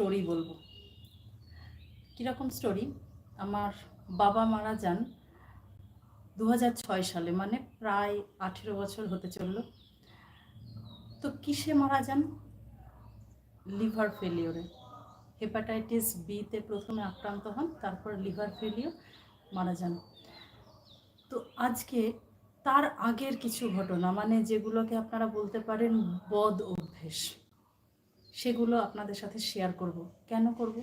Story বলব। কীরকম story আমার বাবা মারা যান দু হাজার ছয় সালে মানে প্রায় আঠেরো বছর হতে চলল। তো কিসে মারা যান? লিভার ফেলিওরে। হেপাটাইটিস বিতে প্রথমে আক্রান্ত হন, তারপর লিভার ফেলিওর মারা যান। তো আজকে তার আগের কিছু ঘটনা মানে যেগুলোকে আপনারা বলতে পারেন বদ অভ্যেস। সেগুলো আপনাদের সাথে শেয়ার করব। কেন করব?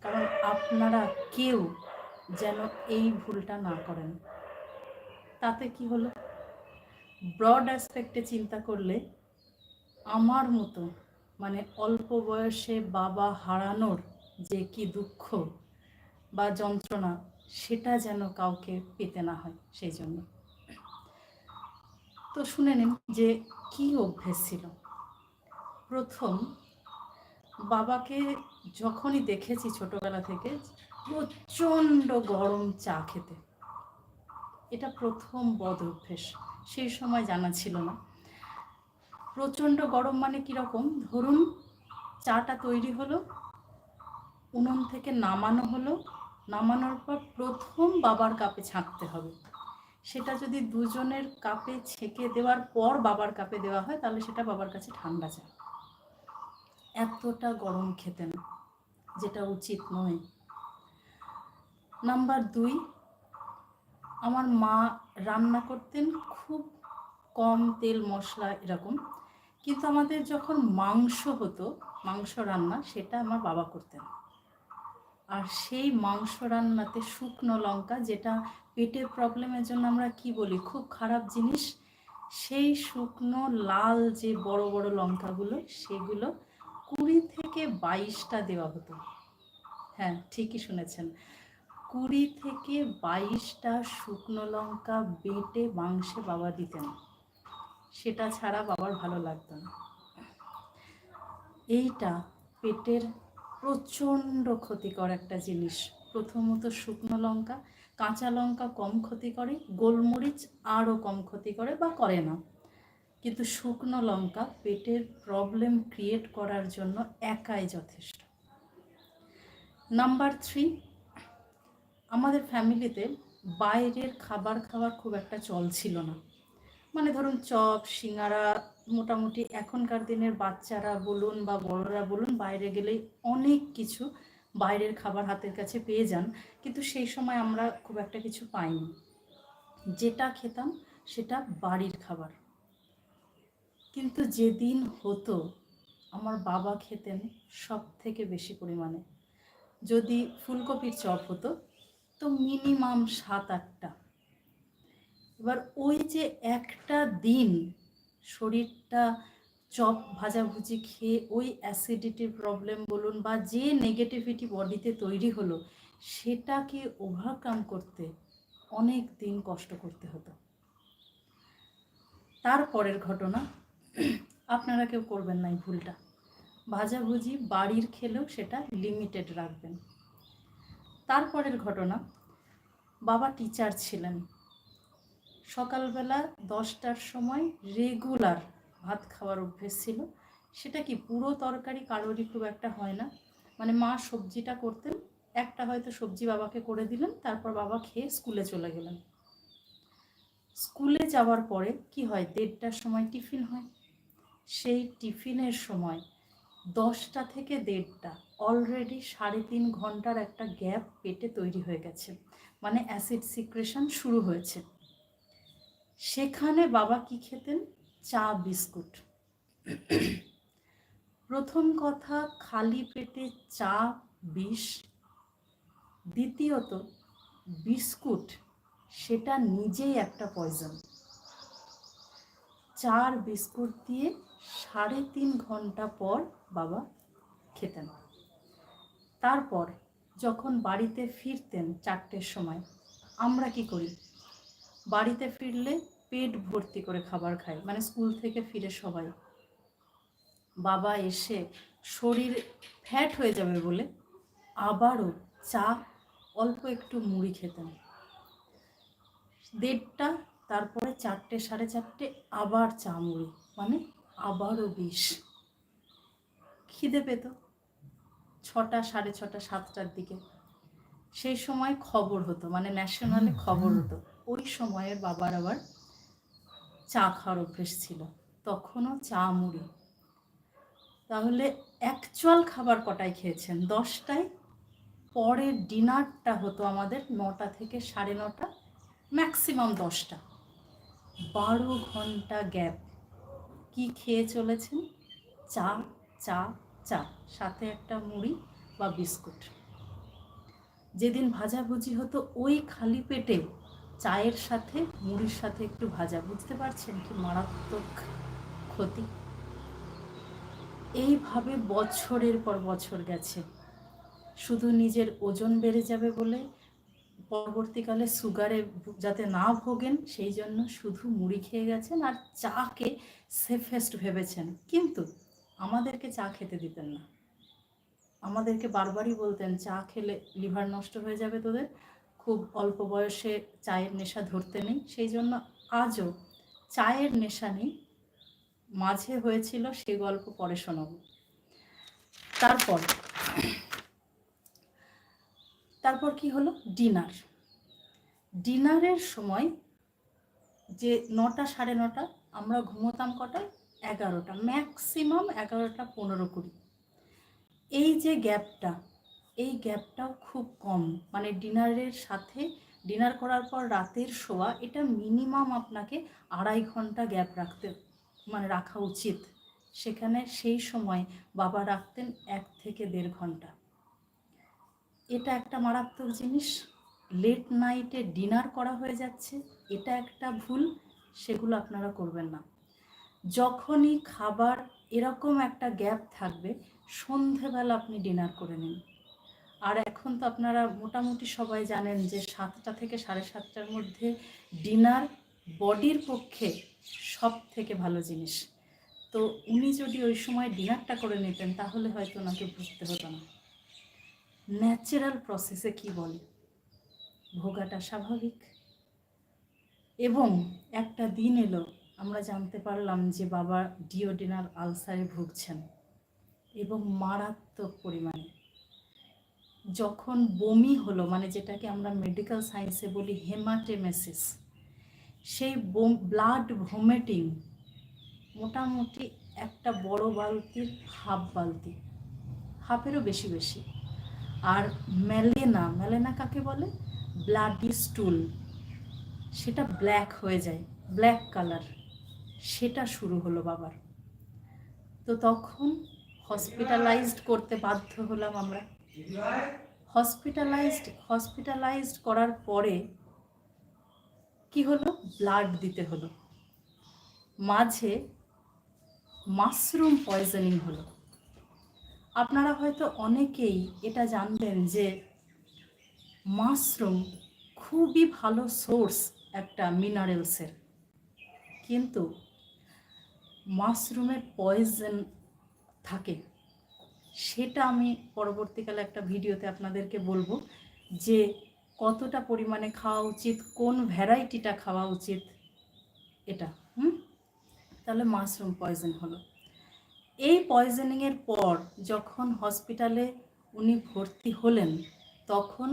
কারণ আপনারা কেউ যেন এই ভুলটা না করেন। তাতে কি হলো? ব্রড অ্যাসপেক্টে চিন্তা করলে আমার মতো মানে অল্প বয়সে বাবা হারানোর যে কি দুঃখ বা যন্ত্রণা, সেটা যেন কাউকে পেতে না হয় সেই জন্য। তো শুনে নিন যে কি অভ্যেস ছিল? প্রথম বাবাকে যখনই দেখেছি ছোটবেলা থেকে, প্রচণ্ড গরম চা খেতে। এটা প্রথম বদ অভ্যেস, সেই সময় জানা ছিল না। প্রচণ্ড গরম মানে কীরকম ধরুন, চাটা তৈরি হলো, উনুন থেকে নামানো হলো, নামানোর পর প্রথম বাবার কাপে ছাঁকতে হবে। সেটা যদি দুজনের কাপে ছেঁকে দেওয়ার পর বাবার কাপে দেওয়া হয়, তাহলে সেটা বাবার কাছে ঠান্ডা যায় এতটা গরম খেতেন যেটা উচিত নয়। নাম্বার দুই, আমার মা রান্না করতেন খুব কম তেল মশলা এরকম, কিন্তু আমাদের যখন মাংস হতো, মাংস রান্না, সেটা আমার বাবা করতেন। আর সেই মাংস রান্নাতে শুকনো লঙ্কা, যেটা পেটের প্রবলেমের জন্য আমরা কি বলি, খুব খারাপ জিনিস, সেই শুকনো লাল যে বড় বড় লঙ্কাগুলো, সেগুলো কুড়ি থেকে বাইশটা দেওয়া হতো। হ্যাঁ ঠিকই শুনেছেন। কুড়ি থেকে বাইশটা শুকনো লঙ্কা বেটে মাংসে বাবা দিতেন। সেটা ছাড়া বাবার ভালো লাগতো না। এইটা পেটের প্রচণ্ড ক্ষতিকর একটা জিনিস। প্রথমত শুকনো লঙ্কা, কাঁচা লঙ্কা কম ক্ষতি করে, গোলমরিচ আরও কম ক্ষতি করে বা করে না। কিন্তু শুকনো লঙ্কা পেটের প্রবলেম ক্রিয়েট করার জন্য একাই যথেষ্ট। নাম্বার থ্রি আমাদের ফ্যামিলিতে বাইরের খাবার খাওয়ার খুব একটা চল ছিল না। মানে ধরুন চপ, সিঙ্গারা, মোটামুটি এখনকার দিনের বাচ্চারা বলুন বা বড়রা বলুন বাইরে গেলেই অনেক কিছু বাইরের খাবার হাতের কাছে পেয়ে যান, কিন্তু সেই সময় আমরা খুব একটা কিছু পাইনি। যেটা খেতাম সেটা বাড়ির খাবার। কিন্তু যেদিন হতো, আমার বাবা খেতেন সব থেকে বেশি পরিমাণে। যদি ফুলকপির চপ হতো, তো মিনিমাম সাত, আটটা। এবার ওই যে একটা দিন শরীরটা চপ ভাজাভুজি খেয়ে ওই অ্যাসিডিটির প্রবলেম বলুন বা যে নেগেটিভিটি বডিতে তৈরি হলো, সেটাকে ওভারকাম করতে অনেক দিন কষ্ট করতে হতো। তারপরের ঘটনা আপনারা কেউ করবেন না এই ভুলটা। ভাজাভুজি বাড়ির খেলেও সেটা লিমিটেড রাখবেন। তারপরের ঘটনা, বাবা টিচার ছিলেন। সকালবেলা দশটার সময় রেগুলার ভাত খাওয়ার অভ্যেস ছিল। সেটা কি পুরো তরকারি কারোরই খুব একটা হয় না। মানে মা সবজিটা করতেন, একটা হয়তো সবজি বাবাকে করে দিলেন, তারপর বাবা খেয়ে স্কুলে চলে গেলেন। স্কুলে যাওয়ার পরে কি হয়? দেড়টার সময় টিফিন হয়। সেই টিফিনের সময় দশটা থেকে দেড়টা অলরেডি সাড়ে তিন ঘণ্টার একটা গ্যাপ পেটে তৈরি হয়ে গেছে। মানে অ্যাসিড সিক্রেশন শুরু হয়েছে। সেখানে বাবা কি খেতেন? চা, বিস্কুট। প্রথম কথা, খালি পেটে চা, বিষ। দ্বিতীয়ত, বিস্কুট, সেটা নিজেই একটা পয়জন চার বিস্কুট দিয়ে সাড়ে তিন ঘণ্টা পর বাবা খেতেন। তারপর যখন বাড়িতে ফিরতেন চারটের সময়, আমরা কি করি? বাড়িতে ফিরলে পেট ভর্তি করে খাবার খাই মানে স্কুল থেকে ফিরে সবাই। বাবা এসে শরীর ফ্যাট হয়ে যাবে বলে আবারও চা, অল্প একটু মুড়ি খেতেন। দেড়টা, তারপরে চারটে, সাড়ে চারটে আবার চা মুড়ি মানে আবারও বিষ। খিদে পেত। ছটা, সাড়ে ছটা, সাতটার দিকে। সেই সময় খবর হতো মানে ন্যাশনালে খবর হতো। ওই সময়ের বাবার আবার চা খাওয়ার অভ্যেস ছিল। তখনও চা মুড়ি। তাহলে অ্যাকচুয়াল খাবার কটায় খেয়েছেন? দশটায়? পরের ডিনারটা হতো আমাদের নটা থেকে সাড়ে নটা ম্যাক্সিমাম দশটা। বারো ঘণ্টা গ্যাপ কি খেয়ে চলেছেন? চা চা চা, সাথে একটা মুড়ি বা বিস্কুট। যেদিন ভাজাভুজি হতো, ওই খালি পেটে চায়ের সাথে, মুড়ির সাথে একটু ভাজা, বুঝতে পারছেন কি মারাত্মক ক্ষতি? এইভাবে বছরের পর বছর গেছে। শুধু নিজের ওজন বেড়ে যাবে বলে পরবর্তীকালে সুগারে যাতে না ভোগেন, সেই জন্য শুধু মুড়ি খেয়ে গেছেন আর চাকে সেফেস্ট ভেবেছেন। কিন্তু আমাদেরকে চা খেতে দিতেন না। আমাদেরকে বারবারই বলতেন, চা খেলে লিভার নষ্ট হয়ে যাবে তোদের। খুব অল্প বয়সে চায়ের নেশা ধরতে নেই। সেই জন্য আজও চায়ের নেশা নেই। মাঝে হয়েছিল সে গল্প পরে শোনাব। তারপর তারপর কি হলো? ডিনার। ডিনারের সময় যে নটা সাড়ে নটা, আমরা ঘুমোতাম কটায় এগারোটা, ম্যাক্সিমাম এগারোটা পনেরো কুড়ি। এই যে গ্যাপটা, এই গ্যাপটাও খুব কম। মানে ডিনারের সাথে, ডিনার করার পর রাতের শোয়া, এটা মিনিমাম আপনাকে আড়াই ঘণ্টা গ্যাপ রাখতে মানে রাখা উচিত। সেখানে সেই সময় বাবা রাখতেন এক থেকে দেড় ঘণ্টা। এটা একটা মারাত্মক জিনিস। লেট নাইটে ডিনার করা হয়ে যাচ্ছে। এটা একটা ভুল, সেগুলো আপনারা করবেন না। যখনই খাবার এরকম একটা গ্যাপ থাকবে, সন্ধেবেলা আপনি ডিনার করে নিন। আর এখন তো আপনারা মোটামুটি সবাই জানেন যে সাতটা থেকে সাড়ে সাতটার মধ্যে ডিনার বডির পক্ষে সব থেকে ভালো জিনিস। তো উনি যদি ওই সময় ডিনারটা করে নিতেন, তাহলে হয়তো ওনাকে বুঝতে হতো না। ন্যাচারাল প্রসেসে কি বলে? ভোগাটা স্বাভাবিক। এবং একটা দিন এলো, আমরা জানতে পারলাম যে বাবা ডিওডিনাল আলসারে ভুগছেন এবং মারাত্মক পরিমাণে। যখন বমি হলো মানে যেটাকে আমরা মেডিকেল সায়েন্সে বলি হেমাটেমেসিস সেই ব্লাড ভোমেটিং মোটামুটি একটা বড় বালতির হাফ বালতি হাফেরও বেশি বেশি। আর ম্যালেনা ম্যালেনা কাকে বলে? Bloody stool. সেটা ব্ল্যাক হয়ে যায়, ব্ল্যাক কালার। সেটা শুরু হলো বাবার। তো তখন হসপিটালাইজড করতে বাধ্য হলাম আমরা। হসপিটালাইজড হসপিটালাইজড করার পরে কি হলো? ব্লাড দিতে হলো। মাঝে মাশরুম পয়জনিং হলো। আপনারা হয়তো অনেকেই এটা জানবেন যে মাশরুম খুবই ভালো সোর্স একটা মিনারেলসের কিন্তু মাশরুমের পয়জন থাকে। সেটা আমি পরবর্তীকালে একটা ভিডিওতে আপনাদেরকে বলব যে কতটা পরিমাণে খাওয়া উচিত, কোন ভ্যারাইটিটা খাওয়া উচিত, এটা, হুম? তাহলে মাশরুম পয়জন হলো। এই পয়জনিংয়ের পর যখন হসপিটালে উনি ভর্তি হলেন, তখন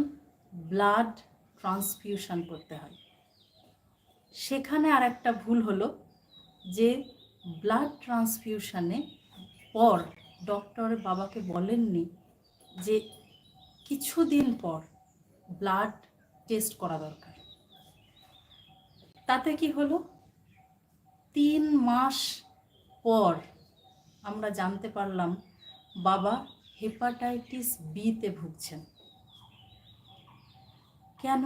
ব্লাড ট্রান্সফিউশন করতে হয়। সেখানে আর একটা ভুল হলো যে ব্লাড ট্রান্সফিউশনে পর ডক্টর বাবাকে বলেননি যে কিছুদিন পর ব্লাড টেস্ট করা দরকার। তাতে কি হলো? তিন মাস পর আমরা জানতে পারলাম বাবা হেপাটাইটিস বিতে ভুগছেন। কেন?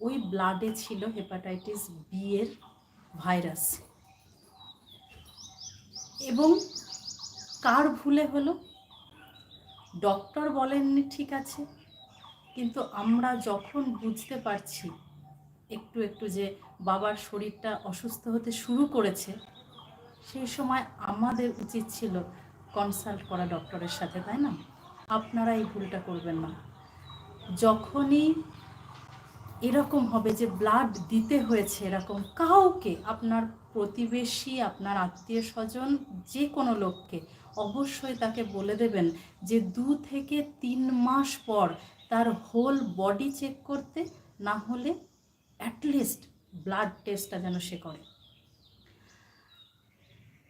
ওই ব্লাডে ছিল হেপাটাইটিস বি এর ভাইরাস। এবং কার ভুলে হলো? ডক্টর বলেননি ঠিক আছে, কিন্তু আমরা যখন বুঝতে পারছি একটু একটু যে বাবার শরীরটা অসুস্থ হতে শুরু করেছে সেই সময় আমাদের উচিত ছিল কনসাল্ট করা ডক্টরের সাথে, তাই না? আপনারা এই ভুলটা করবেন না। যখনই এরকম হবে যে ব্লাড দিতে হয়েছে এরকম কাউকে, আপনার প্রতিবেশী, আপনার আত্মীয় স্বজন যে কোনো লোককে, অবশ্যই তাকে বলে দেবেন যে দু থেকে তিন মাস পর তার হোল বডি চেক করতে, না হলে অ্যাটলিস্ট ব্লাড টেস্টটা যেন সে করে।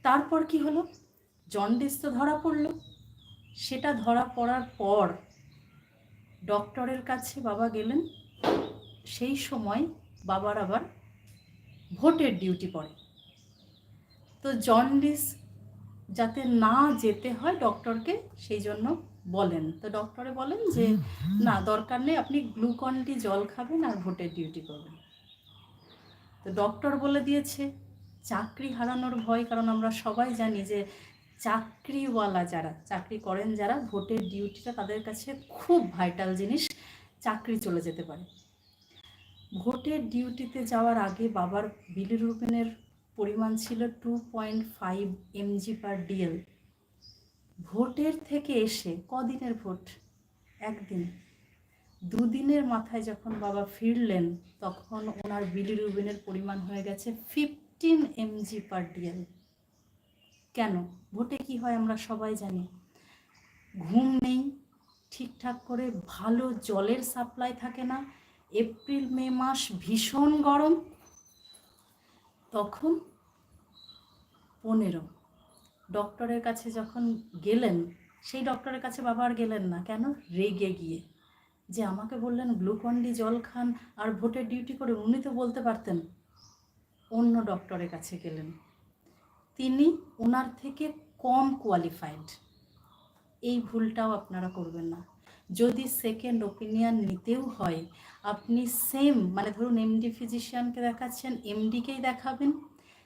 তারপর কি হলো? জন্ডিস তো ধরা পড়ল। সেটা ধরা পড়ার পর ডক্টরের কাছে বাবা গেলেন। সেই সময় বাবার আবার ভোটের ডিউটি পড়ে। তো জন্ডিস যাতে না যেতে হয় ডক্টরকে সেই জন্য বলেন। তো ডক্টরে বলেন যে, না, দরকার নেই, আপনি গ্লুকন ডি জল খাবেন আর ভোটের ডিউটি করবেন। তো ডক্টর বলে দিয়েছে চাকরি হারানোর ভয়, কারণ আমরা সবাই জানি যে চাকরিওয়ালা যারা, চাকরি করেন যারা, ভোটের ডিউটিটা তাদের কাছে খুব ভাইটাল জিনিস, চাকরি চলে যেতে পারে। ভোটের ডিউটিতে যাওয়ার আগে বাবার বিলিরুবিনের পরিমাণ ছিল two point five MG per DL ভোটের থেকে এসে কদিনের ভোট? একদিন। দুদিনের মাথায় যখন বাবা ফিরলেন, তখন ওনার বিলিরুবিনের পরিমাণ হয়ে গেছে ফিফটিন এমজি পার ডিএল কেন? ভোটে কি হয় আমরা সবাই জানি। ঘুম নেই, ঠিকঠাক করে ভালো জলের সাপ্লাই থাকে না। এপ্রিল, মে মাস ভীষণ গরম। তখন পনেরো। ডক্টরের কাছে যখন গেলেন, সেই ডক্টরের কাছে বাবা আর গেলেন না। কেন? রেগে গিয়ে। যে আমাকে বললেন গ্লুকন্ডি জল খান, আর ভোটের ডিউটি করে। উনি তো বলতে পারতেন। অন্য ডক্টরের কাছে গেলেন। তিনি ওনার থেকে কম কোয়ালিফাইড এই ভুলটাও আপনারা করবেন না। যদি সেকেন্ড ওপিনিয়ন নিতেও হয়, আপনি সেম মানে ধরুন এমডি ফিজিশিয়ানকে দেখাচ্ছেন এমডিকেই দেখাবেন।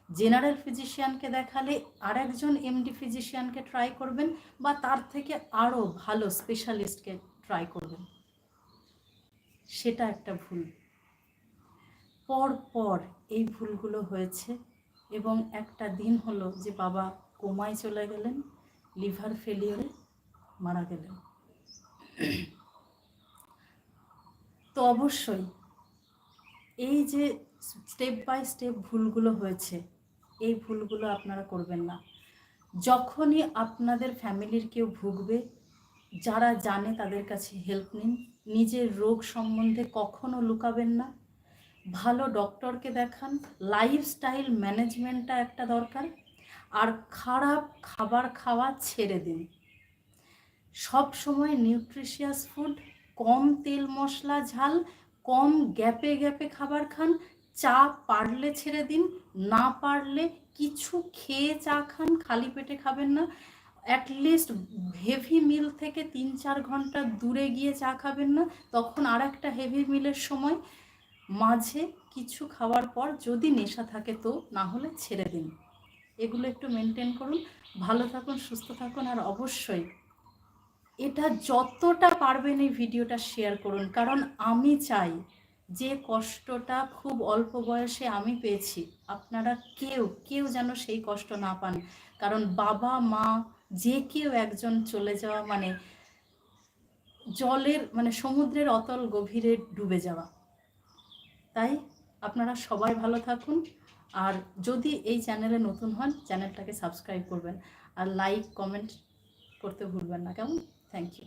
জেনারেল ফিজিশিয়ানকে দেখালে আর একজন এমডি ফিজিশিয়ানকে ট্রাই করবেন বা তার থেকে আরও ভালো স্পেশালিস্টকে ট্রাই করবেন। সেটা একটা ভুল। পর পর এই ভুলগুলো হয়েছে এবং একটা দিন হলো যে বাবা কোমায় চলে গেলেন, লিভার ফেলিওরে মারা গেলেন। তো অবশ্যই এই যে স্টেপ বাই স্টেপ ভুলগুলো হয়েছে, এই ভুলগুলো আপনারা করবেন না। যখনই আপনাদের ফ্যামিলির কেউ ভুগবে, যারা জানে তাদের কাছে হেল্প নিন। নিজের রোগ সম্বন্ধে কখনো লুকাবেন না। ভালো ডক্টরকে দেখান লাইফস্টাইল ম্যানেজমেন্টটা একটা দরকার, আর খারাপ খাবার খাওয়া ছেড়ে দিন। সব সময় নিউট্রিশিয়াস ফুড কম তেল মশলা, ঝাল, কম গ্যাপে গ্যাপে খাবার খান, চা পারলে ছেড়ে দিন, না পারলে কিছু খেয়ে চা খান, খালি পেটে খাবেন না। অ্যাটলিস্ট হেভি মিল থেকে তিন চার ঘণ্টা দূরে গিয়ে চা খাবেন না, তখন আর একটা হেভি মিলের সময় মাঝে কিছু খাওয়ার পর যদি নেশা থাকে তো না হলে ছেড়ে দিন। এগুলো একটু মেনটেন করুন। ভালো থাকুন, সুস্থ থাকুন আর অবশ্যই এটা যতটা পারবেন এই ভিডিওটা শেয়ার করুন। কারণ আমি চাই যে কষ্টটা খুব অল্প বয়সে আমি পেয়েছি, আপনারা কেউ কেউ যেন সেই কষ্ট না পান। কারণ বাবা, মা, যে কেউ একজন চলে যাওয়া মানে জলের মানে সমুদ্রের অতল গভীরে ডুবে যাওয়া। তাই আপনারা সবাই ভালো থাকুন। আর যদি এই চ্যানেলে নতুন হন, চ্যানেলটাকে সাবস্ক্রাইব করবেন। আর লাইক কমেন্ট করতে ভুলবেন না, কেমন? Thank you